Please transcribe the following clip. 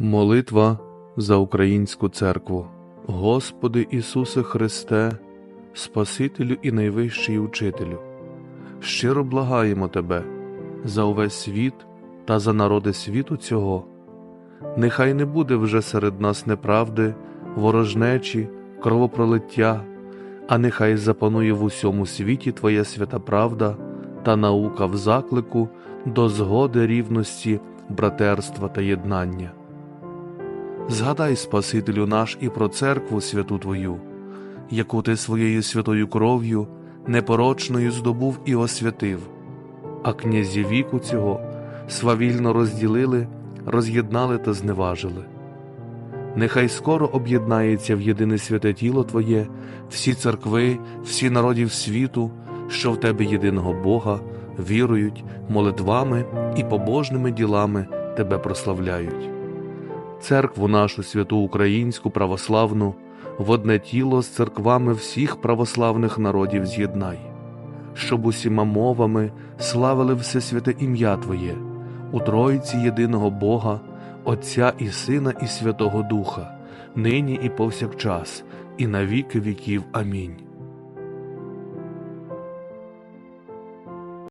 Молитва за українську церкву. Господи Ісусе Христе, Спасителю і найвищий учителю, щиро благаємо Тебе за увесь світ та за народи світу цього. Нехай не буде вже серед нас неправди, ворожнечі, кровопролиття, а нехай запанує в усьому світі Твоя свята правда та наука в заклику до згоди рівності, братерства та єднання. Згадай, Спасителю наш, і про церкву святу Твою, яку Ти своєю святою кров'ю непорочною здобув і освятив, а князі віку цього свавільно розділили, роз'єднали та зневажили. Нехай скоро об'єднається в єдине святе тіло Твоє, всі церкви, всі народів світу, що в Тебе єдиного Бога, вірують, молитвами і побожними ділами Тебе прославляють церкву нашу святу українську православну в одне тіло з церквами всіх православних народів з'єднай, щоб усіма мовами славили всесвяте ім'я Твоє, у Тройці єдиного Бога, Отця і Сина, і Святого Духа, нині і повсякчас, і на віки віків. Амінь.